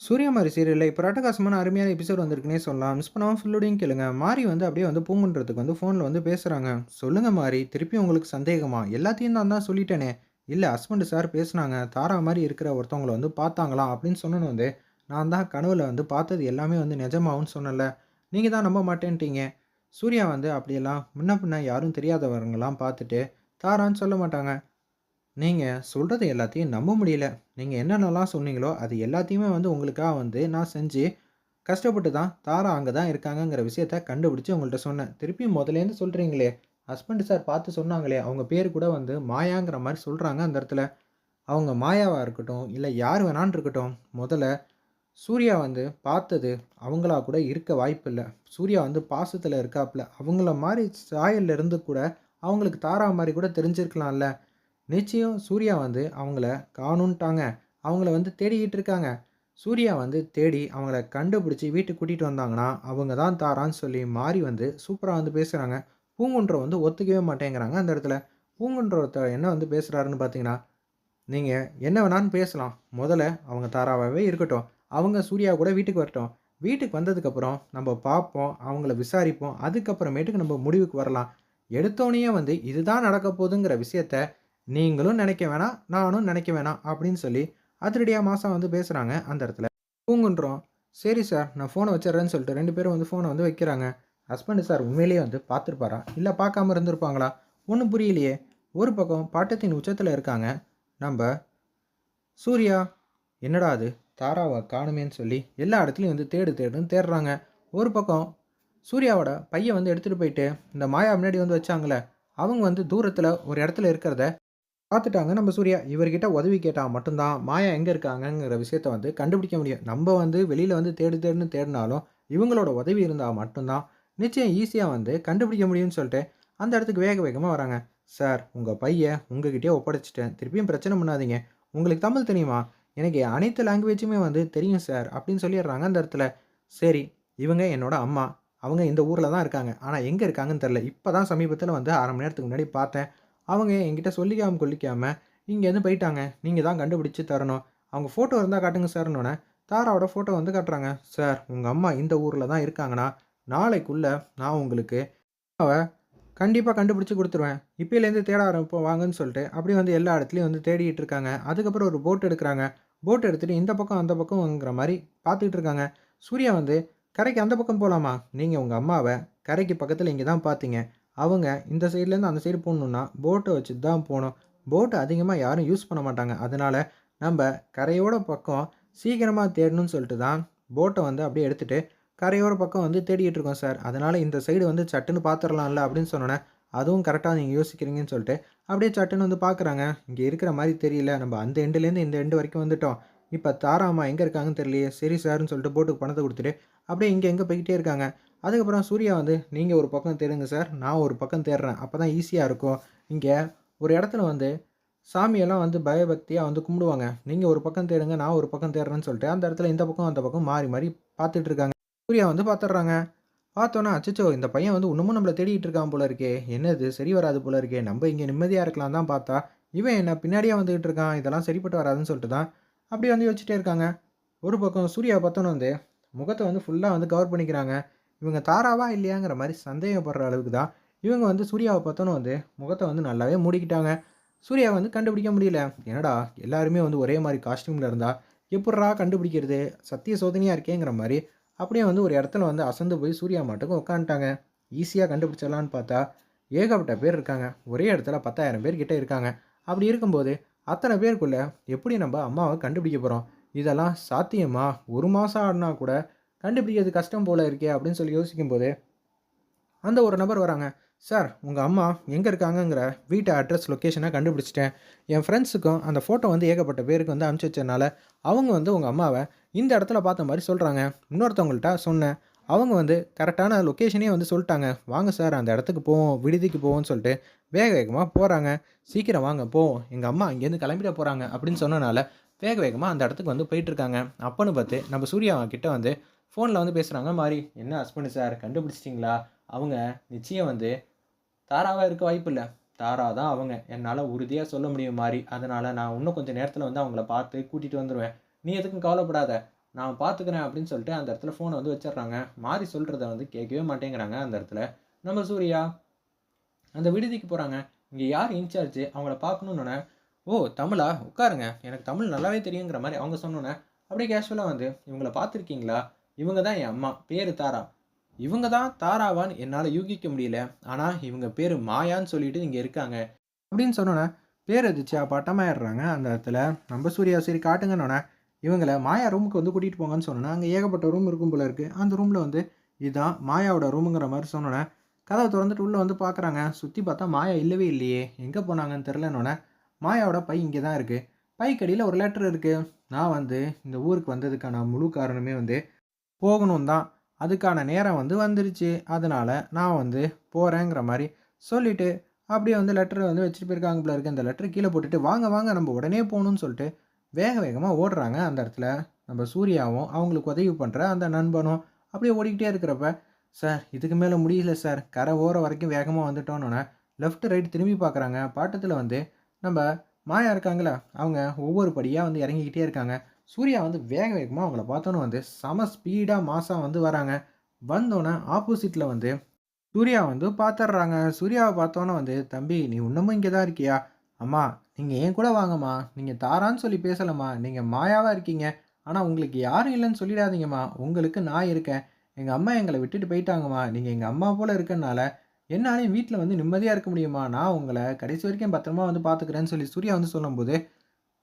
சூரியமாரி சீரியலில் இப்போ அட்டகாசமான அருமையான எபிசோட் வந்திருக்குன்னே சொல்லலாம். மிஸ் பண்ணாமல் ஃபுல்லோடையும் கேளுங்க. மாறி வந்து அப்படியே வந்து பூங்குன்றதுக்கு வந்து ஃபோனில் வந்து பேசுகிறாங்க சொல்லுங்கள் மாறி திருப்பி உங்களுக்கு சந்தேகமா? எல்லாத்தையும் நான் தான் சொல்லிட்டேனே." இல்லை ஹஸ்பண்டு சார் பேசுனாங்க. தாரா மாதிரி இருக்கிற ஒருத்தவங்களை வந்து பார்த்தாங்களாம்." அப்படின்னு சொன்னோன்னு வந்து, "நான் தான் கனவுல வந்து பார்த்தது எல்லாமே வந்து நிஜமாகும்னு சொன்னலை நீங்கள் தான் நம்ப மாட்டேன்ட்டீங்க." சூர்யா வந்து அப்படியெல்லாம் முன்ன பின்ன யாரும் தெரியாதவங்களாம் பார்த்துட்டு, தாரான்னு சொல்ல மாட்டாங்க. நீங்கள் சொல்கிறது எல்லாத்தையும் நம்ப முடியல. நீங்கள் என்னென்னலாம் சொன்னீங்களோ, அது எல்லாத்தையுமே வந்து உங்களுக்காக வந்து நான் செஞ்சு, கஷ்டப்பட்டு தான் தாரா அங்கே தான் இருக்காங்கங்கிற விஷயத்த கண்டுபிடிச்சி உங்கள்கிட்ட சொன்னேன். திருப்பி முதலேருந்து சொல்கிறீங்களே ஹஸ்பண்ட் சார் பார்த்து சொன்னாங்களே, அவங்க பேர் கூட வந்து மாயாங்கிற மாதிரி சொல்கிறாங்க அந்த இடத்துல. அவங்க மாயாவாக இருக்கட்டும், இல்லை யார் வேணான்னு இருக்கட்டும், முதல்ல சூர்யா வந்து பார்த்தது அவங்களா கூட இருக்க வாய்ப்பில்ல. சூர்யா வந்து பாசத்தில் இருக்காப்புல அவங்கள மாதிரி சாயல்ல இருந்து கூட, அவங்களுக்கு தாரா மாதிரி கூட தெரிஞ்சிருக்கலாம்ல. நிச்சயம் சூர்யா வந்து அவங்கள காணுன்ட்டாங்க அவங்கள வந்து தேடிக்கிட்டு இருக்காங்க. சூர்யா வந்து தேடி அவங்கள கண்டுபிடிச்சி வீட்டுக்கு கூட்டிகிட்டு வந்தாங்கன்னா, அவங்க தான் தாரான்னு சொல்லி மாறி வந்து சூப்பராக வந்து பேசுகிறாங்க பூங்குன்ற வந்து ஒத்துக்கவே மாட்டேங்கிறாங்க அந்த இடத்துல. பூங்குன்றத்தை ஒருத்தர் என்ன வந்து பேசுகிறாருன்னு பார்த்தீங்கன்னா, நீங்கள் என்ன வேணாலும் பேசலாம். முதல்ல அவங்க தாராவாகவே இருக்கட்டும். அவங்க சூர்யா கூட வீட்டுக்கு வரட்டும். வீட்டுக்கு வந்ததுக்கப்புறம் நம்ம பார்ப்போம். அவங்கள விசாரிப்போம். அதுக்கப்புறமேட்டுக்கு நம்ம முடிவுக்கு வரலாம். எடுத்தோடனே வந்து இதுதான் நடக்க போதுங்கிற விஷயத்த நீங்களும் நினைக்க வேணாம், நானும் நினைக்க வேணாம்." அப்படின்னு சொல்லி அதிரடியாக மாசம் வந்து பேசுகிறாங்க அந்த இடத்துல. பூங்குன்றோம் "சரி சார், நான் ஃபோனை வச்சிடுறேன்னு சொல்லிட்டு ரெண்டு பேரும் வந்து ஃபோனை வந்து வைக்கிறாங்க. ஹஸ்பண்டு சார் உண்மையிலேயே வந்து பார்த்துருப்பாரா? இல்லை பார்க்காம இருந்திருப்பாங்களா? ஒன்றும் புரியலையே. ஒரு பக்கம் பாட்டத்தின் உச்சத்தில் இருக்காங்க. நம்ம சூர்யா, என்னடா அது தாராவை காணுமேன்னு சொல்லி எல்லா இடத்துலையும் வந்து தேடு தேடுன்னு தேடுறாங்க. ஒரு பக்கம் சூர்யாவோட பையன் வந்து எடுத்துகிட்டு போயிட்டு, இந்த மாயா முன்னாடி வந்து வச்சாங்களே அவங்க வந்து தூரத்தில் ஒரு இடத்துல இருக்கிறத பார்த்துட்டாங்க நம்ம சூர்யா. இவர்கிட்ட உதவி கேட்டால் மட்டும்தான் மாயா எங்கே இருக்காங்கங்கிற விஷயத்த வந்து கண்டுபிடிக்க முடியும். நம்ம வந்து வெளியில் வந்து தேடு தேடுன்னு தேடினாலும் இவங்களோட உதவி இருந்தால் மட்டும்தான் நிச்சயம் ஈஸியாக வந்து கண்டுபிடிக்க முடியும்னு சொல்லிட்டு, அந்த இடத்துக்கு வேக வேகமாக வராங்க. "சார், உங்கள் பையன் உங்ககிட்டயே ஒப்படைச்சிட்டேன் திருப்பியும் பிரச்சனை பண்ணாதீங்க. உங்களுக்கு தமிழ் தெரியுமா? எனக்கு அனைத்து லாங்குவேஜுமே வந்து தெரியும் சார்." அப்படின்னு சொல்லிடுறாங்க அந்த இடத்துல. "சரி, இவங்க என்னோட அம்மா. அவங்க இந்த ஊரில் தான் இருக்காங்க. ஆனால் எங்கே இருக்காங்கன்னு தெரில இப்போ தான் சமீபத்தில் வந்து அரை மணி நேரத்துக்கு முன்னாடி பார்த்தேன். அவங்க என்கிட்ட சொல்லிக்காமல் கொல்லிக்காமல் இங்கேருந்து போயிட்டாங்க. நீங்கள் தான் கண்டுபிடிச்சி தரணும். அவங்க ஃபோட்டோ இருந்தால் காட்டுங்க சார்னோடனே தாராவோட ஃபோட்டோ வந்து காட்டுறாங்க. "சார், உங்கள் அம்மா இந்த ஊரில் தான் இருக்காங்கன்னா, நாளைக்குள்ளே நான் உங்களுக்கு அவ கண்டிப்பாக கண்டுபிடிச்சி கொடுத்துருவேன் இப்போலேருந்து தேட ஆரம்பிப்போம் வாங்கன்னு" சொல்லிட்டு அப்படியே வந்து எல்லா இடத்துலையும் வந்து தேடிட்டு இருக்காங்க. அதுக்கப்புறம் ஒரு போட் எடுக்கிறாங்க போட் எடுத்துகிட்டு இந்த பக்கம், அந்த பக்கம்ங்கிற மாதிரி பார்த்துக்கிட்டு இருக்காங்க. சூர்யா வந்து, "கரைக்கு அந்த பக்கம் போகலாமா நீங்கள் உங்கள் அம்மாவை கரைக்கு பக்கத்தில் இங்கே தான் பார்த்தீங்க. அவங்க இந்த சைட்லேருந்து அந்த சைடு போகணுன்னா போட்டை வச்சு தான் போகணும் போட்டை அதிகமாக யாரும் யூஸ் பண்ண மாட்டாங்க. அதனால் நம்ம கரையோட பக்கம் சீக்கிரமாக தேடணும்னு சொல்லிட்டு தான் போட்டை வந்து அப்படியே எடுத்துகிட்டு கரையோர பக்கம் வந்து தேடிட்டு இருக்கோம் சார். அதனால் இந்த சைடு வந்து சட்டுன்னு பார்த்துடலாம்ல அப்படின்னு சொன்னோனே, "அதுவும் கரெக்டாக நீங்கள் யோசிக்கிறீங்கன்னு" சொல்லிட்டு அப்படியே சட்டுன்னு வந்து பார்க்குறாங்க. இங்கே இருக்கிற மாதிரி தெரியல. நம்ம அந்த எண்டுலேருந்து இந்த எண்டு வரைக்கும் வந்துட்டோம். இப்போ தாரா அம்மா இருக்காங்கன்னு தெரியலையே. சரி சார்ன்னு சொல்லிட்டு போட்டுக்கு பணத்தை கொடுத்துட்டு அப்படியே இங்கே எங்கே போய்கிட்டே இருக்காங்க. அதுக்கப்புறம் சூர்யா வந்து, நீங்கள் ஒரு பக்கம் தேடுங்க சார். நான் ஒரு பக்கம் தேடுறேன். அப்போ தான் ஈஸியாக இருக்கும். இங்கே ஒரு இடத்துல வந்து சாமியெல்லாம் வந்து பயபக்தியாக வந்து கும்பிடுவாங்க. நீங்கள் ஒரு பக்கம் தேடுங்க. நான் ஒரு பக்கம் தேடுறேன்னு" சொல்லிட்டு அந்த இடத்துல இந்த பக்கம், அந்த பக்கம் மாறி மாறி பார்த்துட்டு இருக்காங்க. சூர்யா வந்து பார்த்துடுறாங்க. பார்த்தோன்னா அச்சோ இந்த பையன் வந்து இன்னமும் நம்மளை தேடிட்டு இருக்கான் போல இருக்கே. என்னது சரி வராது போல இருக்கே. நம்ம இங்கே நிம்மதியாக இருக்கலாம்னு தான் பார்த்தா, இவன் என்ன பின்னாடியே வந்துகிட்டு இருக்கான். இதெல்லாம் சரிப்பட்டு வராதுன்னு" சொல்லிட்டு தான் அப்படியே வந்து யோசிச்சுட்டே இருக்காங்க. ஒரு பக்கம் சூர்யா பார்த்தோன்னு வந்து முகத்தை வந்து ஃபுல்லாக வந்து கவர் பண்ணிக்கிறாங்க. இவங்க தாராவா இல்லையாங்கிற மாதிரி சந்தேகப்படுற அளவுக்கு தான் இவங்க வந்து சூர்யாவை பார்த்தோன்னு வந்து முகத்தை வந்து நல்லாவே மூடிக்கிட்டாங்க. சூர்யா வந்து கண்டுபிடிக்க முடியல. என்னடா எல்லாருமே வந்து ஒரே மாதிரி காஸ்ட்யூமில் இருந்தா எப்பட்றா கண்டுபிடிக்கிறது? சத்திய சோதனையாக இருக்கேங்கிற மாதிரி அப்படியே வந்து ஒரு இடத்துல வந்து அசந்து போய் சூர்யா மாட்டுக்கும் உட்காந்துட்டாங்க. ஈஸியாக கண்டுபிடிச்சிடலான்னு பார்த்தா, ஏகப்பட்ட பேர் இருக்காங்க. ஒரே இடத்துல 10,000 பேர் கிட்டே இருக்காங்க. அப்படி இருக்கும்போது, அத்தனை பேருக்குள்ளே எப்படி நம்ம அம்மாவை கண்டுபிடிக்க போகிறோம் இதெல்லாம் சாத்தியமாக ஒரு மாதம் ஆடினா கூட கண்டுபிடிக்கிறது கஷ்டம் போல இருக்கே அப்படின்னு சொல்லி யோசிக்கும்போது, அந்த ஒரு நபர் வராங்க. "சார், உங்கள் அம்மா எங்கே இருக்காங்கங்கிற வீட்டு அட்ரஸ், லொக்கேஷனை கண்டுபிடிச்சிட்டேன் என் ஃப்ரெண்ட்ஸுக்கும் அந்த ஃபோட்டோ வந்து ஏகப்பட்ட பேருக்கு வந்து அனுப்பிச்சி வச்சதுனால, அவங்க வந்து உங்கள் அம்மாவை இந்த இடத்துல பார்த்த மாதிரி சொல்கிறாங்க இன்னொருத்தவங்கள்ட்ட சொன்னேன். அவங்க வந்து கரெக்டான லொக்கேஷனே வந்து சொல்லிட்டாங்க வாங்க சார் அந்த இடத்துக்கு போவோம். விடுதிக்கு போவோம்னு சொல்லிட்டு வேக வேகமாக போகிறாங்க "சீக்கிரம் வாங்க போவோம். எங்கள் அம்மா இங்கேருந்து கிளம்பிட போகிறாங்க அப்படின்னு சொன்னனால, வேக வேகமாக அந்த இடத்துக்கு வந்து போயிட்டுருக்காங்க அப்போன்னு பார்த்து நம்ம சூர்யா கிட்டே வந்து ஃபோனில் வந்து பேசுகிறாங்க மாதிரி "என்ன ஹஸ்பண்ட் சார் கண்டுபிடிச்சிட்டீங்களா? அவங்க நிச்சயம் வந்து தாராவாக இருக்க வாய்ப்பில்ல. தாரா தான் அவங்க. என்னால் உறுதியாக சொல்ல முடியும் மாதிரி அதனால் நான் இன்னும் கொஞ்சம் நேரத்தில் வந்து அவங்கள பார்த்து கூட்டிகிட்டு வந்துருவேன். நீ எதுக்கும் கவலைப்படாத. நான் பார்த்துக்கிறேன் அப்படின்னு சொல்லிட்டு அந்த இடத்துல ஃபோனை வந்து வச்சிடுறாங்க மாறி சொல்கிறத வந்து கேட்கவே மாட்டேங்கிறாங்க அந்த இடத்துல நம்ம சூர்யா அந்த விடுதிக்கு போகிறாங்க இங்கே யார் இன்சார்ஜ் அவங்கள பார்க்கணுன்னொன்னே ஓ தமிழா உட்காருங்க எனக்கு தமிழ் நல்லாவே தெரியுங்கிற மாதிரி அவங்க சொன்னோன்னே அப்படியே கேஷுவலாக வந்து இவங்கள பார்த்துருக்கீங்களா இவங்க தான் என் அம்மா. பேர் தாரா. இவங்க தான் தாராவான்னு என்னால் யூகிக்க முடியல. ஆனால் இவங்க பேர் மாயான்னு சொல்லிட்டு இங்கே இருக்காங்க. அப்படின்னு சொன்னோன்னே பேர் எதிர்ச்சியா பட்டமாயிடுறாங்க அந்த இடத்துல. நம்ம சூர்யா சரி காட்டுங்கன்னொன்னே இவங்களை மாயா ரூமுக்கு வந்து கூட்டிகிட்டு போங்கன்னு சொன்னோன்னா அங்கே ஏகப்பட்ட ரூம் இருக்கும் போல இருக்குது அந்த ரூமில் வந்து இதுதான் மாயாவோட ரூமுங்கிற மாதிரி சொன்னோன்னே கதவை திறந்துட்டு உள்ளே வந்து பார்க்குறாங்க சுற்றி பார்த்தா மாயா இல்லவே இல்லையே. எங்கே போனாங்கன்னு தெரிலன்னொன்னே மாயாவோட பை இங்கே தான் இருக்குது பைக்கடியில் ஒரு லெட்டர் இருக்குது நான் வந்து இந்த ஊருக்கு வந்ததுக்கான முழு காரணமே வந்து போகணும் தான் அதுக்கான நேரம் வந்து வந்துருச்சு. அதனால் நான் வந்து போகிறேங்கிற மாதிரி சொல்லிவிட்டு அப்படியே வந்து லெட்டரை வந்து வச்சுட்டு போயிருக்காங்க போல இருக்குது அந்த லெட்டர் கீழே போட்டுட்டு வாங்க வாங்க நம்ம உடனே போகணும்னு சொல்லிட்டு வேக வேகமாக ஓடுறாங்க அந்த இடத்துல. நம்ம சூர்யாவும் அவங்களுக்கு உதவி பண்ணுற அந்த நண்பனும் அப்படியே ஓடிக்கிட்டே இருக்கிறப்ப சார் இதுக்கு மேலே முடியல சார். கரை ஓரம் வரைக்கும் வேகமாக வந்துட்டோன்னொன்னே லெஃப்ட் ரைட் திரும்பி பார்க்குறாங்க பாட்டத்தில் வந்து நம்ம மாயா இருக்காங்களே அவங்க ஒவ்வொரு படியாக வந்து இறங்கிக்கிட்டே இருக்காங்க. சூர்யா வந்து வேக வேகமாக அவங்கள பார்த்தோன்னு வந்து செம ஸ்பீடாக மாதம் வந்து வராங்க. வந்தோன்னே ஆப்போசிட்டில் வந்து சூர்யா வந்து பார்த்துட்றாங்க சூர்யாவை பார்த்தோன்னே வந்து தம்பி நீ இன்னமும் இங்கே தான் இருக்கியா? அம்மா நீங்கள் ஏன் கூட வாங்கம்மா? நீங்கள் தாரான்னு சொல்லி பேசலம்மா. நீங்கள் மாயாவாக இருக்கீங்க. ஆனால் உங்களுக்கு யாரும் இல்லைன்னு சொல்லிடாதீங்கம்மா. உங்களுக்கு நான் இருக்கேன். எங்கள் அம்மா எங்களை விட்டுட்டு போயிட்டாங்கம்மா. நீங்கள் எங்கள் அம்மா போல் இருக்கனால என்னாலையும் வீட்டில் வந்து நிம்மதியாக இருக்க முடியுமா? நான் உங்களை கடைசி வரைக்கும் பத்திரமா வந்து பார்த்துக்கிறேன்னு சொல்லி சூர்யா வந்து சொல்லும்போது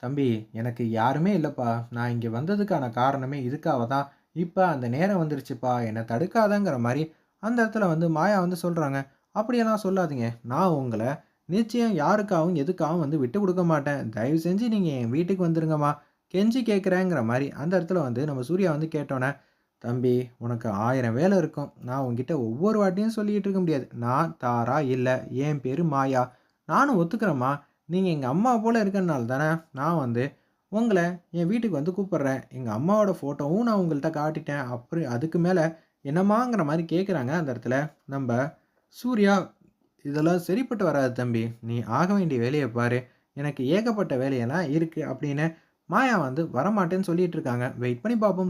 தம்பி எனக்கு யாருமே இல்லைப்பா. நான் இங்கே வந்ததுக்கான காரணமே இதுக்காக தான். இப்போ அந்த நேரம் வந்துருச்சுப்பா. என்னை தடுக்காதங்கிற மாதிரி அந்த இடத்துல வந்து மாயா வந்து சொல்கிறாங்க அப்படியெல்லாம் சொல்லாதீங்க. நான் உங்களை நிச்சயம் யாருக்காகவும் எதுக்காகவும் வந்து விட்டு கொடுக்க மாட்டேன். தயவு செஞ்சு நீங்கள் என் வீட்டுக்கு வந்துருங்கம்மா. கெஞ்சி கேட்குறேங்கிற மாதிரி அந்த இடத்துல வந்து நம்ம சூர்யா வந்து கேட்டோன்னே தம்பி உனக்கு ஆயிரம் வேலை இருக்கும். நான் உங்ககிட்ட ஒவ்வொரு வாட்டியும் சொல்லிகிட்டு இருக்க முடியாது. நான் தாரா இல்லை. என் பேர் மாயா. நானும் ஒத்துக்கிறேம்மா. நீங்கள் எங்கள் அம்மா போல் இருக்கனால தானே நான் வந்து உங்களை என் வீட்டுக்கு வந்து கூப்பிட்றேன். எங்கள் அம்மாவோட ஃபோட்டோவும் நான் உங்கள்கிட்ட காட்டிட்டேன். அப்புறம் அதுக்கு மேலே என்னம்மாங்கிற மாதிரி கேட்குறாங்க அந்த இடத்துல. நம்ம சூர்யா இதெல்லாம் சரிப்பட்டு வராது தம்பி. நீ ஆக வேண்டிய வேலையை பாரு. எனக்கு ஏகப்பட்ட வேலையெல்லாம் இருக்குது அப்படின்னு மாயா வந்து வரமாட்டேன்னு சொல்லிட்டு இருக்காங்க. வெயிட் பண்ணி பார்ப்போம்.